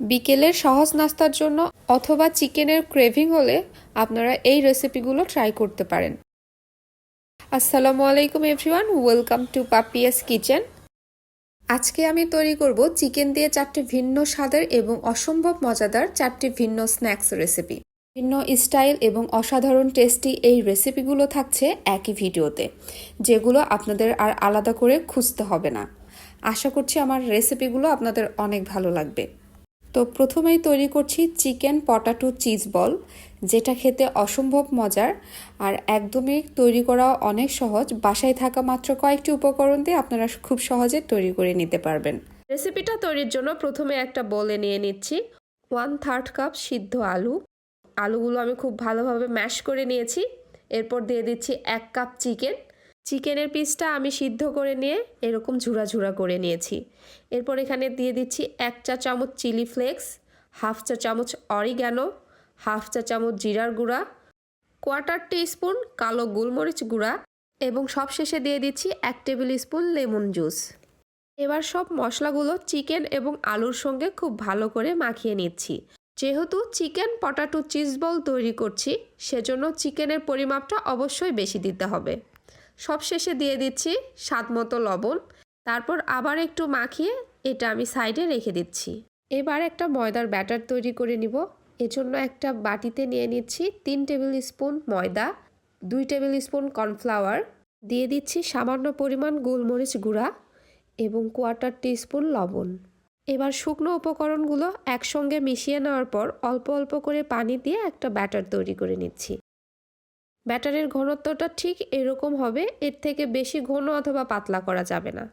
বিকেলের সহজ নাস্তার জন্য অথবা চিকেনের ক্রেভিং হলে আপনারা এই রেসিপিগুলো ট্রাই করতে পারেন। আসসালামু আলাইকুম everyone welcome to Papia's kitchen আজকে আমি তৈরি করব চিকেন দিয়ে চারটি ভিন্ন স্বাদের এবং অসম্ভব মজাদার চারটি ভিন্ন স্ন্যাক্স রেসিপি ভিন্ন স্টাইল এবং অসাধারণ টেস্টি এই রেসিপিগুলো থাকছে একই ভিডিওতে, যেগুলো আপনাদের আর আলাদা করে খুঁজতে হবে না। আশা করছি আমার রেসিপিগুলো আপনাদের অনেক ভালো লাগবে। তো প্রথমেই তৈরি করছি চিকেন পটাটো চিজ বল, যেটা খেতে অসম্ভব মজার আর একদমই তৈরি করা অনেক সহজ। বাসায় থাকা মাত্র কয়েকটি উপকরণ দিয়ে আপনারা খুব সহজে তৈরি করে নিতে পারবেন। রেসিপিটা তৈরির জন্য প্রথমে একটা বলে নিয়ে নিচ্ছি। ওয়ান থার্ড কাপ সিদ্ধ আলু। আলুগুলো আমি খুব ভালোভাবে ম্যাশ করে নিয়েছি। এরপর দিয়ে দিচ্ছি এক কাপ চিকেন। চিকেনের পিসটা আমি সিদ্ধ করে নিয়ে এরকম ঝুরা ঝুরা করে নিয়েছি। এরপর এখানে দিয়ে দিচ্ছি এক চা চামচ চিলি ফ্লেক্স, হাফ চা চামচ অরিগ্যানো হাফ চা চামচ জিরার গুঁড়া কোয়ার্টার টি স্পুন কালো গোলমরিচ গুঁড়া এবং সবশেষে দিয়ে দিচ্ছি এক টেবিল স্পুন লেমন জুস। এবার সব মশলাগুলো চিকেন এবং আলুর সঙ্গে খুব ভালো করে মাখিয়ে নিচ্ছি। যেহেতু চিকেন পটাটো চিজ বল তৈরি করছি, সেজন্য চিকেনের পরিমাপটা অবশ্যই বেশি দিতে হবে। সবশেষে দিয়ে দিচ্ছি স্বাদ মতো লবণ। তারপর আবার একটু মাখিয়ে এটা আমি সাইডে রেখে দিচ্ছি। এবার একটা ময়দার ব্যাটার তৈরি করে নিব। এজন্য একটা বাটিতে নিয়ে নিচ্ছি তিন টেবিল স্পুন ময়দা, দুই টেবিল স্পুন কর্নফ্লাওয়ার, দিয়ে দিচ্ছি সামান্য পরিমাণ গোলমরিচ গুঁড়া এবং কোয়ার্টার টিস্পুন লবণ। এবার শুকনো উপকরণগুলো একসঙ্গে মিশিয়ে নেওয়ার পর অল্প অল্প করে পানি দিয়ে একটা ব্যাটার তৈরি করে নিচ্ছি। ব্যাটারের ঘনত্বটা ঠিক এরকম হবে, এর থেকে বেশি ঘন অথবা পাতলা করা যাবে না।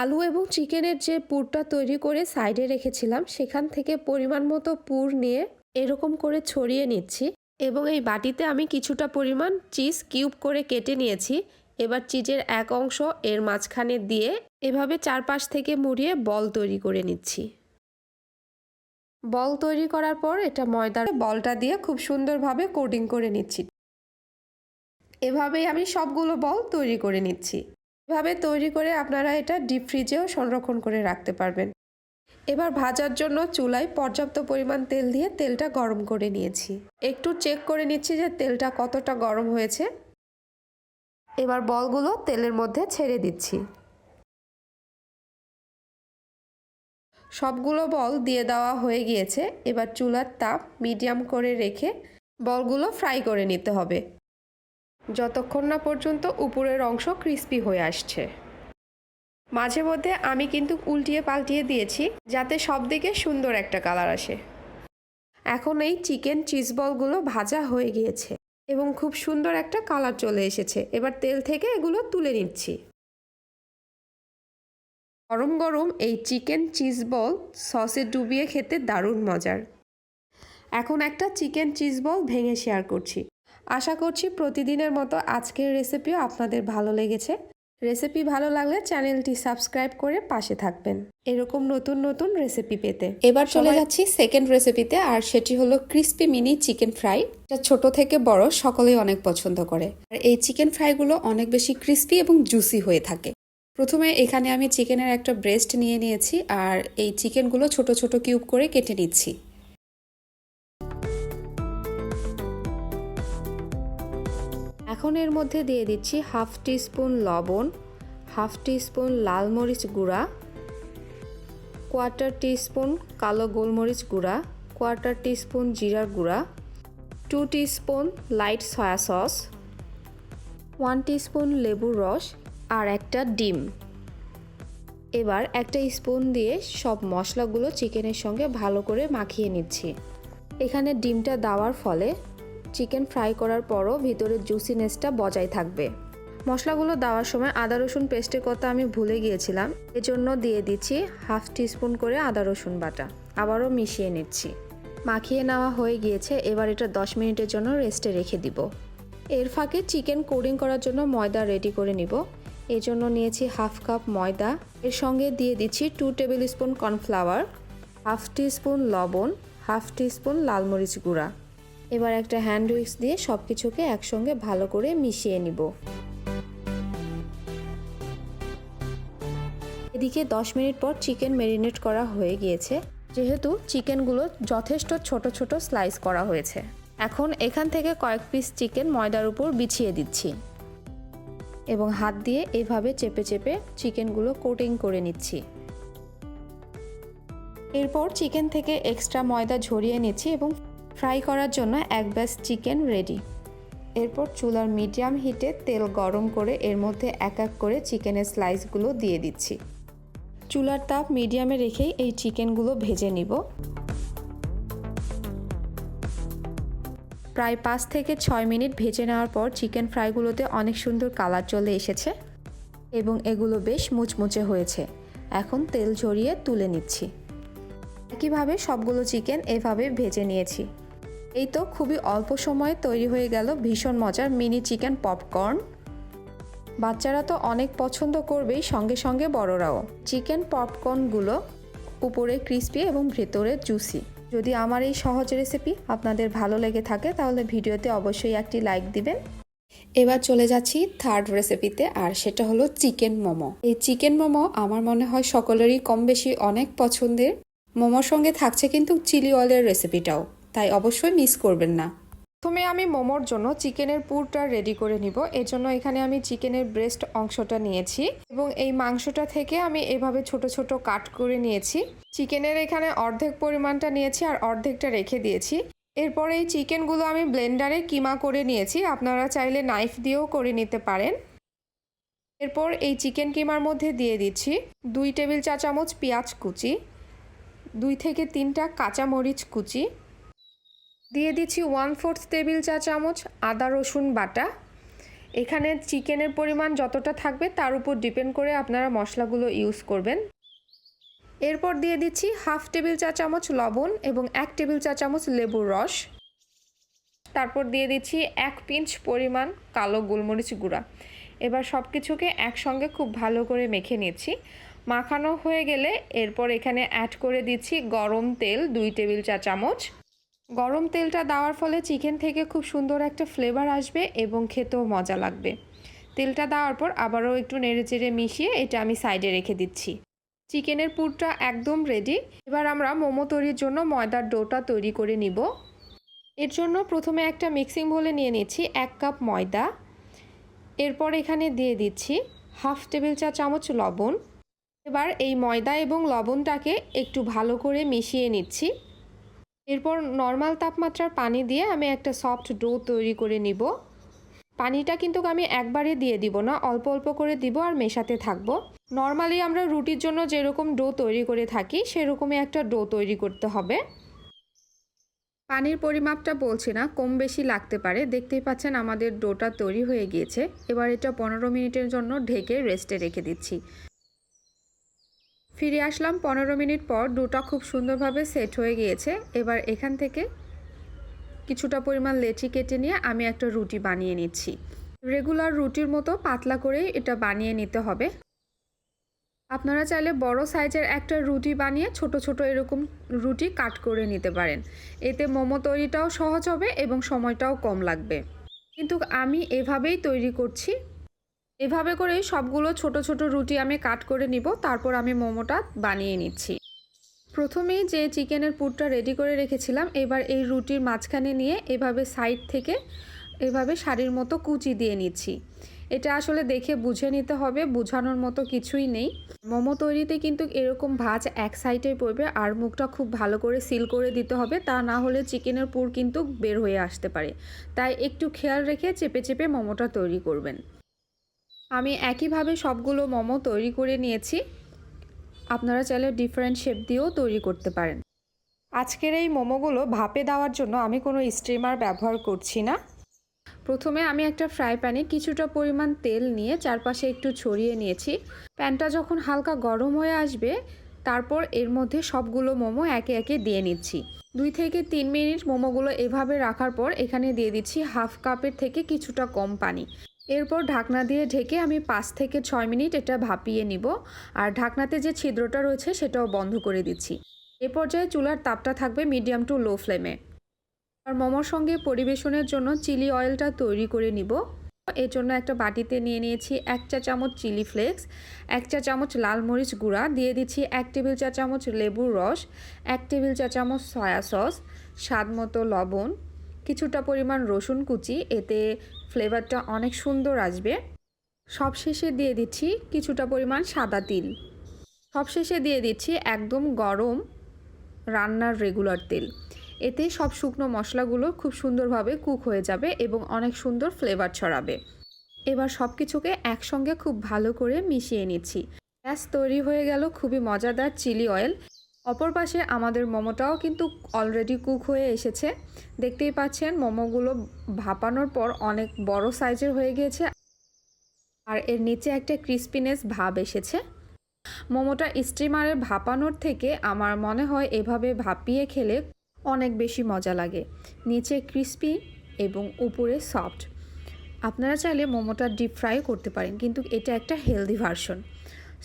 আলু এবং চিকেনের যে পুরটা তৈরি করে সাইডে রেখেছিলাম, সেখান থেকে পরিমাণ মতো পুর নিয়ে এরকম করে ছড়িয়ে নিচ্ছি এবং এই বাটিতে আমি কিছুটা পরিমাণ চিজ কিউব করে কেটে নিয়েছি। এবার চিজের এক অংশ এর মাঝখানে দিয়ে এভাবে চারপাশ থেকে মুড়িয়ে বল তৈরি করে নিচ্ছি। বল তৈরি করার পর এটা ময়দার বলটা দিয়ে খুব সুন্দরভাবে কোটিং করে নিচ্ছি। এভাবেই আমি সবগুলো বল তৈরি করে নিচ্ছি। এভাবে তৈরি করে আপনারা এটা ডিপ ফ্রিজেও সংরক্ষণ করে রাখতে পারবেন। এবার ভাজার জন্য চুলায় পর্যাপ্ত পরিমাণ তেল দিয়ে তেলটা গরম করে নিয়েছি। একটু চেক করে নিচ্ছি যে তেলটা কতটা গরম হয়েছে। এবার বলগুলো তেলের মধ্যে ছেড়ে দিচ্ছি। সবগুলো বল দিয়ে দেওয়া হয়ে গিয়েছে। এবার চুলার তাপ মিডিয়াম করে রেখে বলগুলো ফ্রাই করে নিতে হবে। যতক্ষণ না পর্যন্ত উপরের অংশ ক্রিস্পি হয়ে আসছে। মাঝে মধ্যে আমি কিন্তু উল্টিয়ে পাল্টিয়ে দিয়েছি, যাতে সব দিকে সুন্দর একটা কালার আসে। এখন এই চিকেন চিজ বলগুলো ভাজা হয়ে গিয়েছে এবং খুব সুন্দর একটা কালার চলে এসেছে। এবার তেল থেকে এগুলো তুলে নিচ্ছি। গরম গরম এই চিকেন চিজ বল সসে ডুবিয়ে খেতে দারুণ মজার। এখন একটা চিকেন চিজ বল ভেঙে শেয়ার করছি। আশা করছি প্রতিদিনের মতো আজকের রেসিপিও আপনাদের ভালো লেগেছে। রেসিপি ভালো লাগলে চ্যানেলটি সাবস্ক্রাইব করে পাশে থাকবেন। এরকম নতুন নতুন রেসিপি পেতে এবার চলে যাচ্ছি সেকেন্ড রেসিপিতে আর সেটি হলো ক্রিস্পি মিনি চিকেন ফ্রাই যা ছোট থেকে বড় সকলেই অনেক পছন্দ করে। আর এই চিকেন ফ্রাইগুলো অনেক বেশি ক্রিস্পি এবং জুসি হয়ে থাকে। প্রথমে এখানে আমি চিকেনের একটা ব্রেস্ট নিয়ে নিয়েছি আর এই চিকেনগুলো ছোট ছোট কিউব করে কেটে নিচ্ছি। এখন এর মধ্যে দিয়ে দিচ্ছি হাফ টিস্পুন লবণ, হাফ টিস্পুন লাল মরিচ গুঁড়া, কোয়ার্টার টিস্পুন কালো গোলমরিচ গুঁড়া, কোয়ার্টার টিস্পুন জিরার গুঁড়া, two teaspoon light soy sauce, one teaspoon লেবুর রস আর একটা ডিম। এবার একটা স্পুন দিয়ে সব মশলাগুলো চিকেনের সঙ্গে ভালো করে মাখিয়ে নিচ্ছি। এখানে ডিমটা দেওয়ার ফলে চিকেন ফ্রাই করার পরও ভিতরের জুসিনেসটা বজায় থাকবে। মশলাগুলো দেওয়ার সময় আদা রসুন পেস্টের কথা আমি ভুলে গিয়েছিলাম, এজন্য দিয়ে দিচ্ছি হাফ টিস্পুন করে আদা রসুন বাটা। আবারও মিশিয়ে নিচ্ছি। মাখিয়ে নেওয়া হয়ে গিয়েছে, এবার এটা 10 মিনিটের জন্য রেস্টে রেখে দিব। এর ফাঁকে চিকেন কোডিং করার জন্য ময়দা রেডি করে নিব। এজন্য নিয়েছি হাফ কাপ ময়দা। এর সঙ্গে দিয়ে দিচ্ছি two tablespoon cornflour half teaspoon লবণ হাফ টি স্পুন লাল মরিচ গুঁড়া। এবার একটা হ্যান্ড উইক্স দিয়ে সব কিছুকে একসঙ্গে ভালো করে মিশিয়ে নিব। এদিকে 10 মিনিট পর চিকেন ম্যারিনেট করা হয়ে গিয়েছে। যেহেতু চিকেনগুলো যথেষ্ট ছোট ছোট স্লাইস করা হয়েছে। এখন এখান থেকে কয়েক পিস চিকেন ময়দার উপর বিছিয়ে দিচ্ছি। এবং হাত দিয়ে এভাবে চেপে চেপে চিকেনগুলো কোটিং করে নিচ্ছি। এরপর চিকেন থেকে এক্সট্রা ময়দা ঝরিয়ে নিচ্ছি এবং ফ্রাই করার জন্য এক ব্যাস চিকেন রেডি। এরপর চুলার মিডিয়াম হিটে তেল গরম করে এর মধ্যে এক এক করে চিকেনের স্লাইসগুলো দিয়ে দিচ্ছি। চুলার তাপ মিডিয়ামে রেখেই এই চিকেনগুলো ভেজে নিব। প্রায় পাঁচ থেকে ছয় মিনিট ভেজে নেওয়ার পর চিকেন ফ্রাইগুলোতে অনেক সুন্দর কালার চলে এসেছে এবং এগুলো বেশ মুচমুচে হয়েছে। এখন তেল ঝরিয়ে তুলে নিচ্ছি। একইভাবে সবগুলো চিকেন এভাবে ভেজে নিয়েছি। এই তো খুবই অল্প সময়ে তৈরি হয়ে গেল ভীষণ মজার মিনি চিকেন পপকর্ন। বাচ্চারা তো অনেক পছন্দ করবেই সঙ্গে সঙ্গে বড়রাও। চিকেন পপকর্নগুলো উপরে ক্রিস্পি এবং ভেতরে জুসি। যদি আমার এই সহজ রেসিপি আপনাদের ভালো লেগে থাকে তাহলে ভিডিওতে অবশ্যই একটি লাইক দিবেন। এবার চলে যাচ্ছি থার্ড রেসিপিতে আর সেটা হলো চিকেন মোমো। এই চিকেন মোমো আমার মনে হয় সকলেরই কম বেশি অনেক পছন্দের। মোমোর সঙ্গে থাকছে কিন্তু চিলি অয়েলের রেসিপিটাও। তাই অবশ্যই মিস করবেন না। প্রথমে আমি মোমোর জন্য চিকেনের পুরটা রেডি করে নিব। এর জন্য এখানে আমি চিকেনের ব্রেস্ট অংশটা নিয়েছি এবং এই মাংসটা থেকে আমি এভাবে ছোট ছোট কাট করে নিয়েছি। চিকেনের এখানে অর্ধেক পরিমাণটা নিয়েছি আর অর্ধেকটা রেখে দিয়েছি। এরপরে এই চিকেনগুলো আমি ব্লেন্ডারে কিমা করে নিয়েছি। আপনারা চাইলে নাইফ দিয়েও করে নিতে পারেন। এরপর এই চিকেন কিমার মধ্যে দিয়ে দিচ্ছি দুই টেবিল চা চামচ পেঁয়াজ কুচি, দুই থেকে তিনটা কাঁচামরিচ কুচি দিয়ে দিচ্ছি ওয়ান ফোর্থ টেবিল চা চামচ, আদা, রসুন বাটা। এখানে চিকেনের পরিমাণ যতটা থাকবে তার উপর ডিপেন্ড করে আপনারা মশলাগুলো ইউজ করবেন। এরপর দিয়ে দিচ্ছি হাফ টেবিল চা চামচ লবণ এবং এক টেবিল চা চামচ লেবুর রস। তারপর দিয়ে দিচ্ছি এক পিঞ্চ পরিমাণ কালো গোলমরিচ গুঁড়া। এবার সব কিছুকে একসঙ্গে খুব ভালো করে মেখে নিচ্ছি। মাখানো হয়ে গেলে এরপর এখানে অ্যাড করে দিচ্ছি গরম তেল দুই টেবিল চা চামচ। গরম তেলটা দেওয়ার ফলে চিকেন থেকে খুব সুন্দর একটা ফ্লেভার আসবে এবং খেতেও মজা লাগবে। তেলটা দেওয়ার পর আবারও একটু নেড়েচেড়ে মিশিয়ে এটা আমি সাইডে রেখে দিচ্ছি। চিকেনের পুরটা একদম রেডি এবার আমরা মোমো তৈরির জন্য ময়দার ডোটা তৈরি করে নিব। এর জন্য প্রথমে একটা মিক্সিং বলে নিয়ে নিচ্ছি এক কাপ ময়দা। এরপর এখানে দিয়ে দিচ্ছি হাফ টেবিল চা চামচ লবণ। এবার এই ময়দা এবং লবণটাকে একটু ভালো করে মিশিয়ে নিচ্ছি। এরপর নর্মাল তাপমাত্রার পানি দিয়ে আমি একটা সফট ডো তৈরি করে নিব। পানিটা কিন্তু আমি একবারে দিয়ে দিব না, অল্প অল্প করে দিব আর মেশাতে থাকব। নর্মালি আমরা রুটির জন্য যেরকম ডো তৈরি করে থাকি, সেরকমই একটা ডো তৈরি করতে হবে। পানির পরিমাপটা বলছি না, কম বেশি লাগতে পারে। দেখতেই পাচ্ছেন আমাদের ডোটা তৈরি হয়ে গিয়েছে। এবার এটা পনেরো মিনিটের জন্য ঢেকে রেস্টে রেখে দিচ্ছি। ফিরে আসলাম পনেরো মিনিট পর। ডোটা খুব সুন্দরভাবে সেট হয়ে গিয়েছে। এবার এখান থেকে কিছুটা পরিমাণ লেচি কেটে নিয়ে আমি একটা রুটি বানিয়ে নিচ্ছি। রেগুলার রুটির মতো পাতলা করেই এটা বানিয়ে নিতে হবে। আপনারা চাইলে বড় সাইজের একটা রুটি বানিয়ে ছোট ছোট এরকম রুটি কাট করে নিতে পারেন। এতে মোমো তৈরিটাও সহজ হবে এবং সময়টাও কম লাগবে। কিন্তু আমি এভাবেই তৈরি করছি। এভাবে করেই সবগুলো ছোট ছোট রুটি আমি কাট করে নিব, তারপর আমি মোমোটা বানিয়ে নিচ্ছি। প্রথমেই যে চিকেনের পুরটা রেডি করে রেখেছিলাম, এবার এই রুটির মাঝখানে নিয়ে এভাবে সাইড থেকে এভাবে শাড়ির মতো কুচি দিয়ে নিচ্ছি। এটা আসলে দেখে বুঝে নিতে হবে, বোঝানোর মতো কিছুই নেই। মোমো তৈরিতে কিন্তু এরকম ভাজ এক সাইডে পড়বে, আর মুখটা খুব ভালো করে সিল করে দিতে হবে, তা না হলে চিকেনের পুর কিন্তু বের হয়ে আসতে পারে। তাই একটু খেয়াল রেখে চেপে চেপে মোমোটা তৈরি করবেন। আমি একইভাবে সবগুলো মোমো তৈরি করে নিয়েছি। আপনারা চাইলে ডিফারেন্ট শেপ দিয়েও তৈরি করতে পারেন। আজকের এই মোমোগুলো ভাপে দেওয়ার জন্য আমি কোনো স্টিমার ব্যবহার করছি না। প্রথমে আমি একটা ফ্রাই প্যানে কিছুটা পরিমাণ তেল নিয়ে চারপাশে একটু ছড়িয়ে নিয়েছি। প্যানটা যখন হালকা গরম হয়ে আসবে, তারপর এর মধ্যে সবগুলো মোমো একে একে দিয়ে নিচ্ছি। দুই থেকে তিন মিনিট মোমোগুলো এভাবে রাখার পর এখানে দিয়ে দিচ্ছি হাফ কাপের থেকে কিছুটা কম পানি। এরপর ঢাকনা দিয়ে ঢেকে আমি পাঁচ থেকে ছয় মিনিট এটা ভাপিয়ে নিব। আর ঢাকনাতে যে ছিদ্রটা রয়েছে সেটাও বন্ধ করে দিচ্ছি। এ পর্যায়ে চুলার তাপটা থাকবে মিডিয়াম টু লো ফ্লেমে। আর মোমোর সঙ্গে পরিবেশনের জন্য চিলি অয়েলটা তৈরি করে নিব। এর জন্য একটা বাটিতে নিয়ে নিয়েছি এক চা চামচ চিলি ফ্লেক্স, এক চা চামচ লাল মরিচ গুঁড়া, দিয়ে দিচ্ছি এক টেবিল চা চামচ লেবুর রস, এক টেবিল চা চামচ সয়া সস, স্বাদ মতো লবণ, কিছুটা পরিমাণ রসুন কুচি, এতে ফ্লেভারটা অনেক সুন্দর আসবে। সবশেষে দিয়ে দিচ্ছি কিছুটা পরিমাণ সাদা তিল। সবশেষে দিয়ে দিচ্ছি একদম গরম রান্নার রেগুলার তেল। এতে সব শুকনো মশলাগুলো খুব সুন্দরভাবে কুক হয়ে যাবে এবং অনেক সুন্দর ফ্লেভার ছড়াবে। এবার সব কিছুকে একসঙ্গে খুব ভালো করে মিশিয়ে নিচ্ছি। গ্যাস তৈরি হয়ে গেল খুবই মজাদার চিলি অয়েল। অপর পাশে আমাদের মোমোটাও কিন্তু অলরেডি কুক হয়ে এসেছে। দেখতেই পাচ্ছেন, মোমোগুলো ভাপানোর পর অনেক বড় সাইজের হয়ে গিয়েছে আর এর নিচে একটা ক্রিস্পিনেস ভাব এসেছে। মোমোটা স্টিমারে ভাপানোর থেকে আমার মনে হয় এভাবে ভাপিয়ে খেলে অনেক বেশি মজা লাগে। নিচে ক্রিস্পি এবং উপরে সফট আপনারা চাইলে মোমোটা ডিপ ফ্রাই করতে পারেন, কিন্তু এটা একটা হেলদি ভার্সন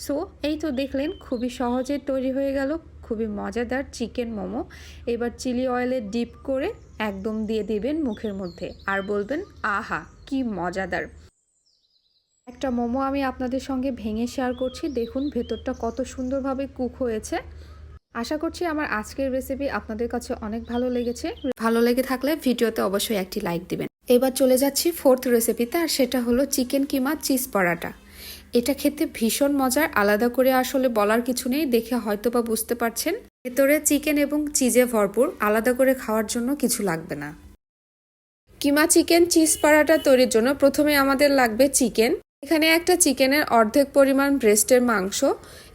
সো এই তো দেখলেন, খুবই সহজে তৈরি হয়ে গেল খুবই মজাদার চিকেন মোমো। এবার চিলি অয়েলে ডিপ করে একদম দিয়ে দিবেন মুখের মধ্যে। আর বলবেন, আহা, কি মজাদার! একটা মোমো আমি আপনাদের সঙ্গে ভেঙে শেয়ার করছি। দেখুন ভেতরটা কত সুন্দরভাবে কুক হয়েছে। আশা করছি আমার আজকের রেসিপি আপনাদের কাছে অনেক ভালো লেগেছে। ভালো লেগে থাকলে ভিডিওতে অবশ্যই একটি লাইক দিবেন। এবার চলে যাচ্ছি ফোর্থ রেসিপিতে আর সেটা হলো চিকেন কিমা চিজ পরাটা। এটা খেতে ভীষণ মজার, আলাদা করে আসলে বলার কিছু নেই, দেখে হয়তো বা বুঝতে পারছেন। ভেতরে চিকেন এবং চিজে ভরপুর, আলাদা করে খাওয়ার জন্য কিছু লাগবে না। কিমা চিকেন চিজ পরাটা তৈরির জন্য প্রথমে আমাদের লাগবে চিকেন এখানে একটা চিকেনের অর্ধেক পরিমাণ ব্রেস্টের মাংস,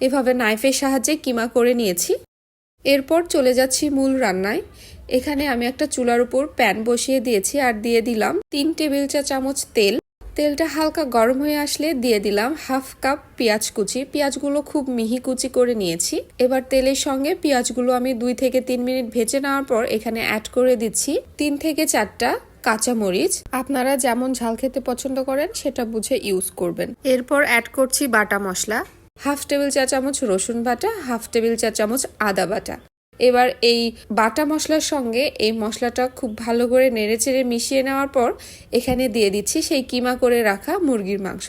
এভাবে নাইফের সাহায্যে কিমা করে নিয়েছি। এরপর চলে যাচ্ছি মূল রান্নায়। এখানে আমি একটা চুলার উপর প্যান বসিয়ে দিয়েছি আর দিয়ে দিলাম তিন টেবিল চা চামচ তেল। তেলটা হালকা গরম হয়ে আসলে দিয়ে দিলাম হাফ কাপ পেঁয়াজ কুচি। পেঁয়াজগুলো খুব মিহি কুচি করে নিয়েছি। এবার তেলের সঙ্গে পেঁয়াজগুলো আমি দুই থেকে তিন মিনিট ভেজে নেওয়ার পর এখানে অ্যাড করে দিচ্ছি তিন থেকে চারটা কাঁচামরিচ। আপনারা যেমন ঝাল খেতে পছন্দ করেন সেটা বুঝে ইউজ করবেন। এরপর অ্যাড করছি বাটা মশলা। হাফ টেবিল চা চামচ রসুন বাটা, হাফ টেবিল চা চামচ আদা বাটা। এবার এই বাটা মশলার সঙ্গে এই মশলাটা খুব ভালো করে নেড়েচেড়ে মিশিয়ে নেওয়ার পর এখানে দিয়ে দিচ্ছি সেই কিমা করে রাখা মুরগির মাংস।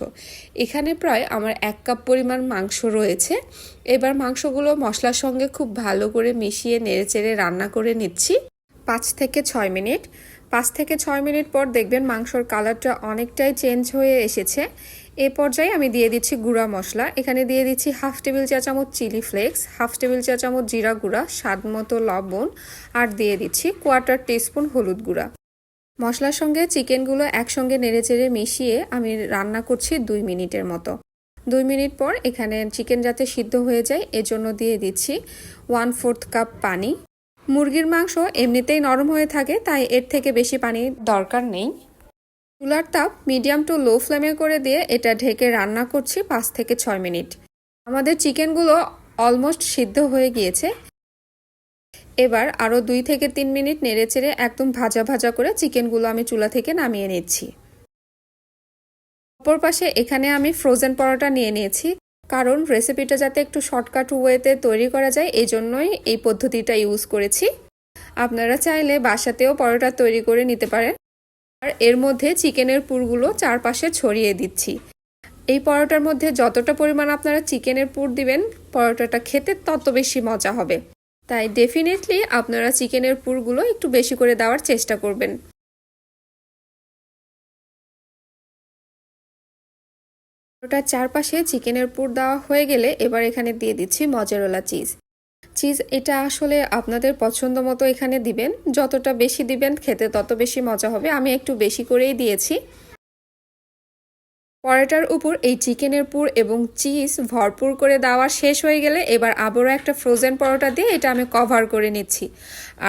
এখানে প্রায় আমার এক কাপ পরিমাণ মাংস রয়েছে। এবার মাংসগুলো মশলার সঙ্গে খুব ভালো করে মিশিয়ে নেড়েচেড়ে রান্না করে নিচ্ছি। পাঁচ থেকে ছয় মিনিট। পাঁচ থেকে ছয় মিনিট পর দেখবেন মাংসর কালারটা অনেকটাই চেঞ্জ হয়ে এসেছে। এ পর্যায়ে আমি দিয়ে দিচ্ছি গুঁড়া মশলা। এখানে দিয়ে দিচ্ছি হাফ টেবিল চা চামচ চিলি ফ্লেক্স, হাফ টেবিল চা চামচ জিরা গুঁড়া, স্বাদ মতো লবণ, আর দিয়ে দিচ্ছি কোয়ার্টার টিস্পুন হলুদ গুঁড়া। মশলার সঙ্গে চিকেনগুলো একসঙ্গে নেড়েচেড়ে মিশিয়ে আমি রান্না করছি দুই মিনিটের মতো। দুই মিনিট পর এখানে চিকেন যাতে সিদ্ধ হয়ে যায়, এজন্য দিয়ে দিচ্ছি ওয়ান ফোর্থ কাপ পানি। মুরগির মাংস এমনিতেই নরম হয়ে থাকে, তাই এর থেকে বেশি পানি দরকার নেই। চুলার তাপ মিডিয়াম টু লো ফ্লেমে করে দিয়ে এটা ঢেকে রান্না করছি পাঁচ থেকে ছয় মিনিট। আমাদের চিকেনগুলো অলমোস্ট সিদ্ধ হয়ে গিয়েছে। এবার আরও দুই থেকে তিন মিনিট নেড়েচেড়ে একদম ভাজা ভাজা করে চিকেনগুলো আমি চুলা থেকে নামিয়ে নিচ্ছি। অপর পাশে এখানে আমি ফ্রোজেন পরোটা নিয়ে নিয়েছি, কারণ রেসিপিটা যাতে একটু শর্টকাট ওয়েতে তৈরি করা যায়, এই জন্যই এই পদ্ধতিটা ইউজ করেছি। আপনারা চাইলে বাসাতেও পরোটা তৈরি করে নিতে পারেন। আর এর মধ্যে চিকেনের পুরগুলো চারপাশে ছড়িয়ে দিচ্ছি। এই পরোটার মধ্যে যতটা পরিমাণ আপনারা চিকেনের পুর দিবেন, পরোটাটা খেতে তত বেশি মজা হবে। তাই ডেফিনেটলি আপনারা চিকেনের পুরগুলো একটু বেশি করে দেওয়ার চেষ্টা করবেন। ওটার চারপাশে চিকেনের পুর দেওয়া হয়ে গেলে এবার এখানে দিয়ে দিচ্ছি মজারোলা চিজ চিজ এটা আসলে আপনাদের পছন্দ মতো এখানে দিবেন। যতটা বেশি দিবেন, খেতে তত বেশি মজা হবে। আমি একটু বেশি করেই দিয়েছি। পরোটার উপর এই চিকেনের পুর এবং চিজ ভরপুর করে দেওয়া শেষ হয়ে গেলে এবার আবারও একটা ফ্রোজেন পরোটা দিয়ে এটা আমি কভার করে নিচ্ছি।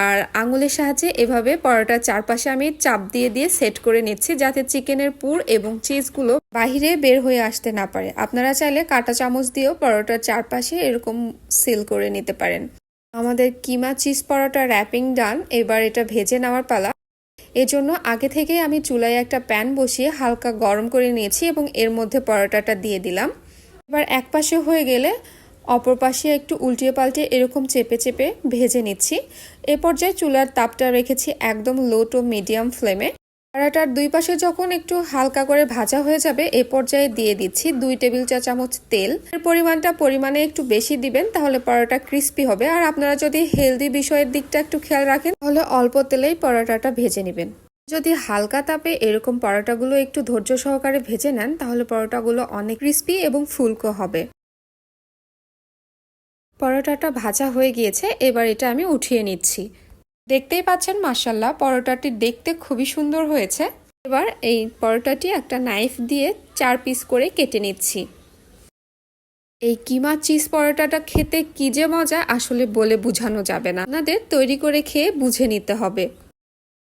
আর আঙুলের সাহায্যে এভাবে পরোটার চারপাশে আমি চাপ দিয়ে দিয়ে সেট করে নিচ্ছি যাতে চিকেনের পুর এবং চিজগুলো বাহিরে বের হয়ে আসতে না পারে। আপনারা চাইলে কাঁটা চামচ দিয়েও পরোটার চারপাশে এরকম সিল করে নিতে পারেন। আমাদের কিমা চিজ পরোটা র্যাপিং ডান এবার এটা ভেজে নেওয়ার পালা। এজন্য আগে থেকে আমি চুলায় একটা প্যান বসিয়ে হালকা গরম করে নিয়েছি এবং এর মধ্যে পরোটাটা দিয়ে দিলাম। এবার এক পাশে হয়ে গেলে অপর পাশে একটু উল্টিয়ে পাল্টে এরকম চেপে চেপে ভেজে নিচ্ছি। এ পর্যায়ে চুলার তাপটা রেখেছি একদম লো টু মিডিয়াম ফ্লেমে পরোটার দুই পাশে যখন একটু হালকা করে ভাজা হয়ে যাবে, এ পর্যায়ে দিয়ে দিচ্ছি দুই টেবিল চা চামচ তেল। এর পরিমাণটা পরিমাণে একটু বেশি দিবেন, তাহলে পরোটা ক্রিস্পি হবে। আর আপনারা যদি হেলদি বিষয়ের দিকটা একটু খেয়াল রাখেন, তাহলে অল্প তেলেই পরোটাটা ভেজে নেবেন। যদি হালকা তাপে এরকম পরোটাগুলো একটু ধৈর্য সহকারে ভেজে নেন, তাহলে পরোটাগুলো অনেক ক্রিস্পি এবং ফুলকো হবে। পরোটাটা ভাজা হয়ে গিয়েছে, এবার এটা আমি উঠিয়ে নিচ্ছি। দেখতেই পাচ্ছেন মার্শাল্লাহ পরোটাটি দেখতে খুবই সুন্দর হয়েছে। এবার এই পরোটাটি একটা নাইফ দিয়ে চার পিস করে কেটে নিচ্ছি। এই কিমা চিজ পরোটাটা খেতে কি যে মজা, আসলে বলে বোঝানো যাবে না। আপনাদের তৈরি করে খেয়ে বুঝে নিতে হবে।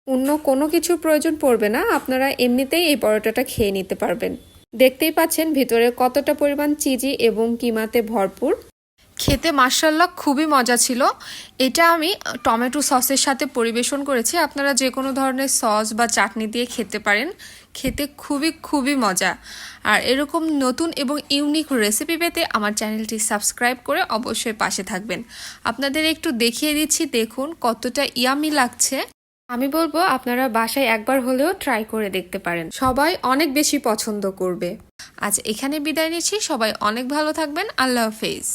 অন্য কোনো কিছুর প্রয়োজন পড়বে না, আপনারা এমনিতেই এই পরোটাটা খেয়ে নিতে পারবেন। দেখতেই পাচ্ছেন, ভিতরে কতটা পরিমাণ চিজি এবং কিমাতে ভরপুর। খেতে মার্শাল্লাহ খুবই মজা ছিল। এটা আমি টমেটো সসের সাথে পরিবেশন করেছি। আপনারা যে কোনো ধরনের সস বা চাটনি দিয়ে খেতে পারেন। খেতে খুবই খুবই মজা। আর এরকম নতুন এবং ইউনিক রেসিপি পেতে আমার চ্যানেলটি সাবস্ক্রাইব করে অবশ্যই পাশে থাকবেন। আপনাদের একটু দেখিয়ে দিচ্ছি, দেখুন কতটা ইয়ামি লাগছে। আমি বলব, আপনারা বাসায় একবার হলেও ট্রাই করে দেখতে পারেন। সবাই অনেক বেশি পছন্দ করবে। আজ এখানে বিদায় নিচ্ছি। সবাই অনেক ভালো থাকবেন। আল্লাহ হাফেজ।